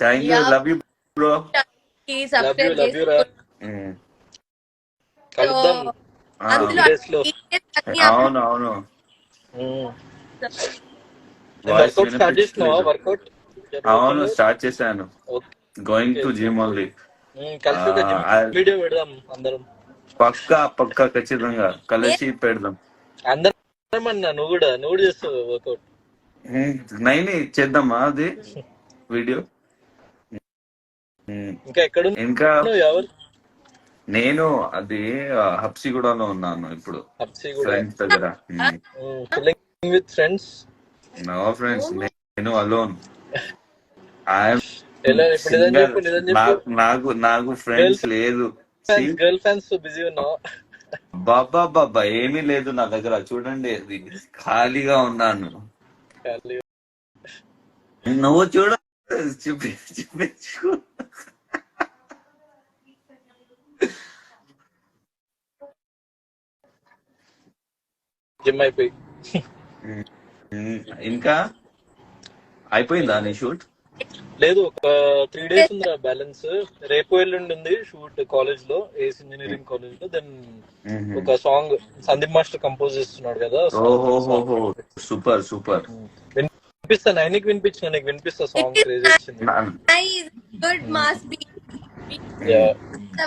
Thank you. Love you bro అవును అవును. Workout start అవును చేశాను. Going to gym only video పెడదాం అందరం. పక్కా పక్కా ఖచ్చితంగా. కలిసి పెడదాం. అందరం అన్నా నువ్వు కూడా నువ్వు కూడా చేస్తావు వర్కౌట్ Mm. నైని చేద్దామా అది? వీడియో. ఇంకా ఎక్కడ ఇంకా ఎవరు? నేను అది హబ్సిగూడలో ఉన్నాను ఇప్పుడు. ఫ్రెండ్స్ దగ్గర. With friends? నో ఫ్రెండ్స్ నేను అలోన్. నాకు నాకు ఫ్రెండ్స్ లేదు. గర్ల్తో బిజీ ఉన్నావు? బాబా బాబా ఏమీ లేదు నా దగ్గర. చూడండి ఖాళీగా ఉన్నాను. నువ్వు చూడ. చూపి జిమ్ అయిపోయి. ఇంకా? అయిపోయిందా నీ షూట్? లేదు ఒక త్రీ డేస్ ఉందిరా బ్యాలెన్స్ రేపు ఎల్లుండి ఉంది షూట్ కాలేజ్లో ఏస్ ఇంజనీరింగ్ కాలేజ్లో దెన్ ఒక సాంగ్ సందీప్ మాస్టర్ కంపోజ్ చేస్తున్నాడు కదా సూపర్ సూపర్. వినిపిస్తా నైన్కి వినిపించిన నీకు వినిపిస్తా సాంగ్ క్రేజ్ వచ్చింది. గుడ్ మాస్ బి Yeah.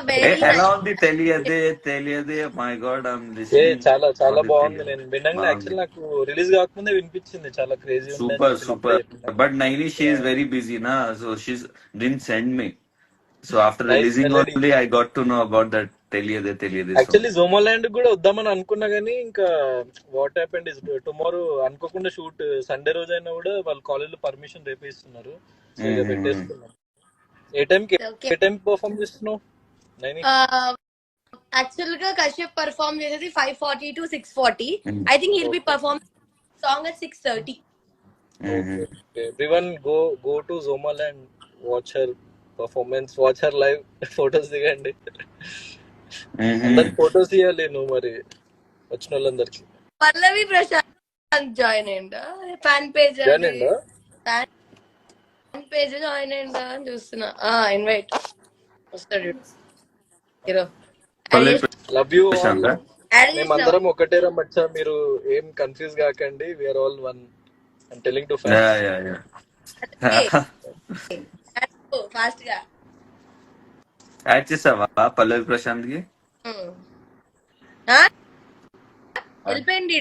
వెరీ ఎలా ఉంది? తెలియదే తెలియదే మై గాడ్ ఐమ్ ఏ చాలా చాలా బాగుంది. నేను వినంగా యాక్చువల్ నాకు రిలీజ్ కాకముందే వినిపించింది చాలా crazy super super but Naini she is very busy నా so she's didn't send me so after releasing. Only I got to know about that తెలియదే తెలియదే యాక్చువల్లీ జోమోలాండ్ కూడా వద్దామని అనుకున్నా గానీ ఇంకా వాట్ హ్యాపెండ్ ఇస్ టుమారో అనుకోకుండా షూట్ సండే రోజు అయినా కూడా వాళ్ళు కాలేజ్లో పర్మిషన్ రేపే ఇస్తున్నారు సో ఇక Mhm. పెట్టేసుకున్నాం ఏ టైం. ఏ టైం పర్ఫామ్ చేస్తున్నావు నైని? యాక్చువల్గా కశ్యప్ పర్ఫామ్ చేసేది five forty to six forty. I think he'll be perform song at six thirty everyone go go to Zomaland watch her performance watch her live photos దిగండి. అందరికి photos ఇవ్వాలి నువ్వు మరి వచ్చిన వాళ్ళందరికి పల్లవి ప్రశాంత్ జాయిన్ అయ్యిందా ఫ్యాన్ పేజ్ జాయిన్ అయిందా? Fan page join అయ్యిందా అని చూస్తున్నా. ఇన్వైట్ వస్తాడు హీరో లవ్ యూ మేమందరం ఒకటే రమ్మచ్చా? మీరు ఏం కన్ఫ్యూజ్ కాకండి. We're all one I'm telling to yeah yeah yeah ఫాస్ట్గా. యాడ్ చేసావా? పల్లవి ప్రశాంత్కి? వెళ్ళిపోయింది.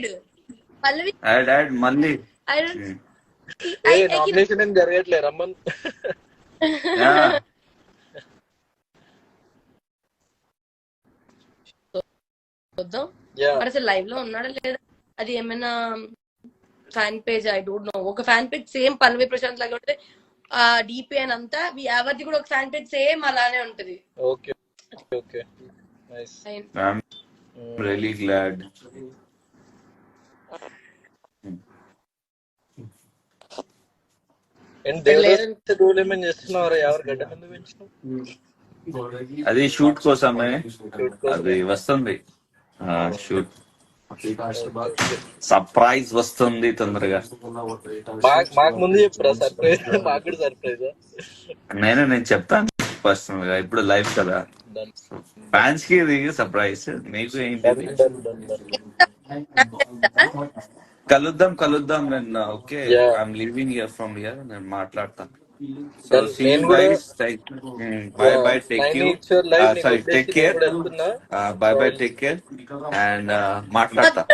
పల్లవి? యాడ్ యాడ్ మళ్ళీ. నామినేషన్ ఏం జరగట్లే రమ్మన్. చూద్దాం అసలు లైవ్లో ఉన్నాడా లేదా? అది ఏమైనా fan page I don't know ఒక fan page same Pallavi Prashanth లాగా ఉంటుంది ఆ డిపి అని అంతా వి- ఎవరిది కూడా ఒక పేజ్ సేమ్ అలానే ఉంటది. Okay okay nice I'm really glad and Devadas rule ఏమైనా చేస్తున్నారా ఎవరు గడ్డ అది షూట్ కోసమే. అది వస్తుంది. షూట్ సర్ప్రైజ్ వస్తుంది తొందరగా. మాకు ముందు చెప్పురా సర్ప్రైజ్? మాకు కూడా సర్ప్రైజ్? నేను నేను చెప్తాను పర్సనల్గా ఇప్పుడు లైవ్ కదా. ఫ్యాన్స్కి ఇది సర్ప్రైజ్ మీకు ఏంటి కలుద్దాం కలుద్దాం నేను okay. I'm living here from here నేను మాట్లాడతాను. సో Then సీ నేను యూ కూడా- guys bye bye take you sorry take care bye bye take care and మాట్లాడతా